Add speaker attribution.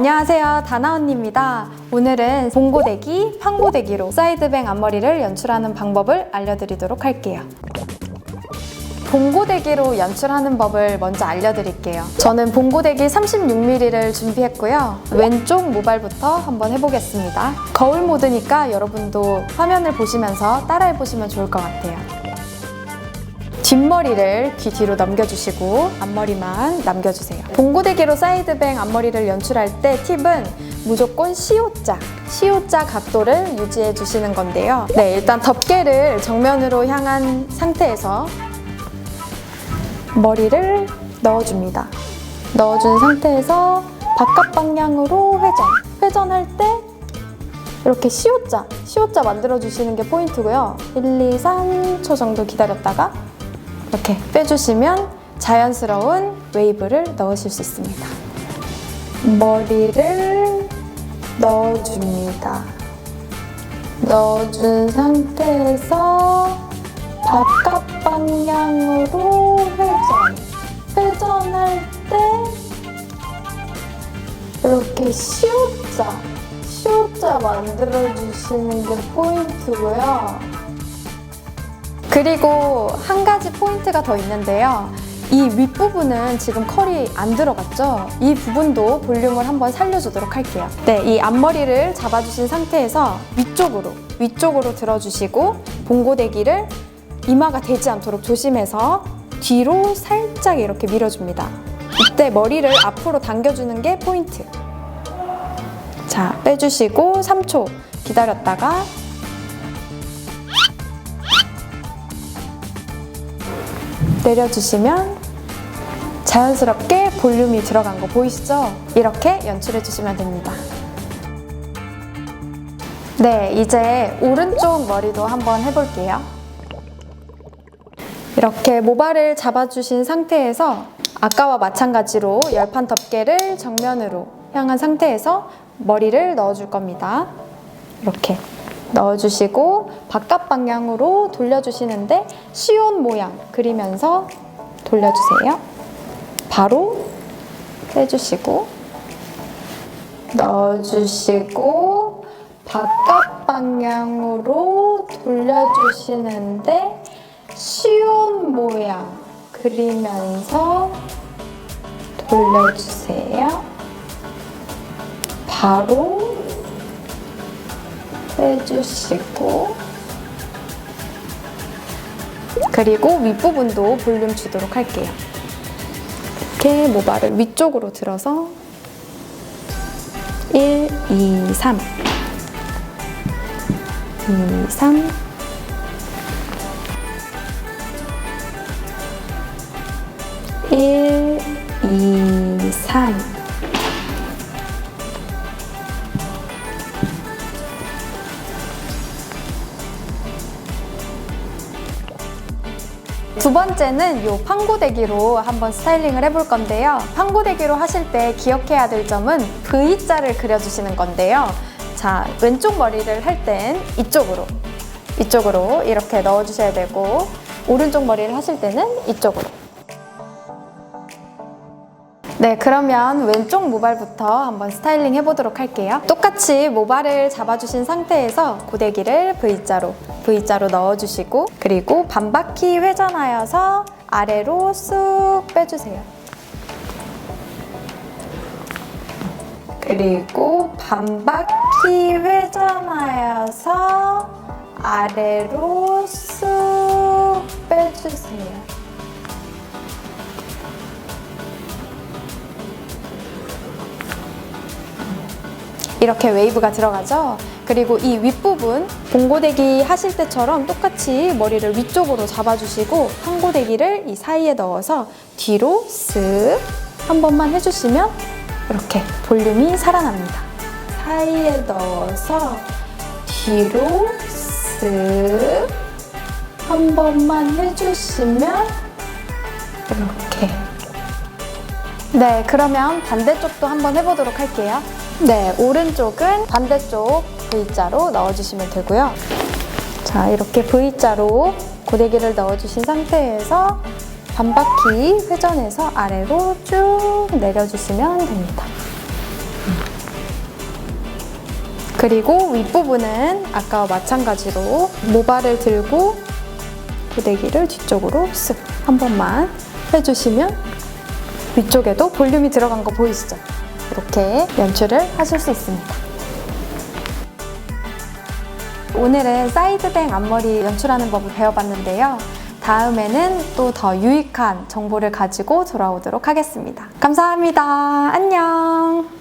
Speaker 1: 안녕하세요. 다나 언니입니다. 오늘은 봉고데기, 판고데기로 사이드뱅 앞머리를 연출하는 방법을 알려드리도록 할게요. 봉고데기로 연출하는 법을 먼저 알려드릴게요. 저는 봉고데기 36mm를 준비했고요. 왼쪽 모발부터 한번 해보겠습니다. 거울 모드니까 여러분도 화면을 보시면서 따라해보시면 좋을 것 같아요 뒷머리를 귀 뒤로 넘겨주시고 앞머리만 남겨주세요. 봉고데기로 사이드뱅 앞머리를 연출할 때 팁은 무조건 C오자, C오자 각도를 유지해 주시는 건데요. 네, 일단 덮개를 정면으로 향한 상태에서 머리를 넣어줍니다. 넣어준 상태에서 바깥 방향으로 회전. 회전할 때 이렇게 C오자, C오자 만들어주시는 게 포인트고요. 1, 2, 3초 정도 기다렸다가 이렇게 빼주시면 자연스러운 웨이브를 넣으실 수 있습니다. 머리를 넣어줍니다. 넣어준 상태에서 바깥 방향으로 회전. 회전할 때 이렇게 C자, C자 만들어주시는 게 포인트고요. 그리고 한 가지 포인트가 더 있는데요. 이 윗부분은 지금 컬이 안 들어갔죠? 이 부분도 볼륨을 한번 살려주도록 할게요. 네, 이 앞머리를 잡아주신 상태에서 위쪽으로, 위쪽으로 들어주시고 봉고데기를 이마가 되지 않도록 조심해서 뒤로 살짝 이렇게 밀어줍니다. 이때 머리를 앞으로 당겨주는 게 포인트. 자, 빼주시고 3초 기다렸다가 내려주시면 자연스럽게 볼륨이 들어간 거 보이시죠? 이렇게 연출해 주시면 됩니다. 네, 이제 오른쪽 머리도 한번 해볼게요. 이렇게 모발을 잡아주신 상태에서 아까와 마찬가지로 열판 덮개를 정면으로 향한 상태에서 머리를 넣어줄 겁니다. 이렇게 넣어주시고 바깥 방향으로 돌려주시는데 시온 모양 그리면서 돌려주세요. 바로 빼주시고 넣어주시고 바깥 방향으로 돌려주시는데 시온 모양 그리면서 돌려주세요. 바로 빼주시고. 그리고 윗부분도 볼륨 주도록 할게요. 이렇게 모발을 위쪽으로 들어서 1, 2, 3 2, 3 1, 2, 3 두 번째는 이 판고데기로 한번 스타일링을 해볼 건데요. 판고데기로 하실 때 기억해야 될 점은 V자를 그려주시는 건데요. 자, 왼쪽 머리를 할 땐 이쪽으로, 이쪽으로 이렇게 넣어주셔야 되고, 오른쪽 머리를 하실 때는 이쪽으로. 네, 그러면 왼쪽 모발부터 한번 스타일링 해보도록 할게요. 똑같이 모발을 잡아주신 상태에서 고데기를 V자로, V자로 넣어주시고, 그리고 반바퀴 회전하여서 아래로 쑥 빼주세요. 그리고 반바퀴 회전하여서 아래로 쑥 빼주세요. 이렇게 웨이브가 들어가죠. 그리고 이 윗부분 봉고데기 하실 때처럼 똑같이 머리를 위쪽으로 잡아주시고 한고데기를 이 사이에 넣어서 뒤로 쓱 한 번만 해주시면 이렇게 볼륨이 살아납니다. 사이에 넣어서 뒤로 쓱 한 번만 해주시면 이렇게 네, 그러면 반대쪽도 한번 해보도록 할게요. 네, 오른쪽은 반대쪽 V자로 넣어주시면 되고요. 자, 이렇게 V자로 고데기를 넣어주신 상태에서 반바퀴 회전해서 아래로 쭉 내려주시면 됩니다. 그리고 윗부분은 아까와 마찬가지로 모발을 들고 고데기를 뒤쪽으로 쓱 한 번만 해주시면 위쪽에도 볼륨이 들어간 거 보이시죠? 이렇게 연출을 하실 수 있습니다. 오늘은 사이드뱅 앞머리 연출하는 법을 배워봤는데요. 다음에는 또 더 유익한 정보를 가지고 돌아오도록 하겠습니다. 감사합니다. 안녕.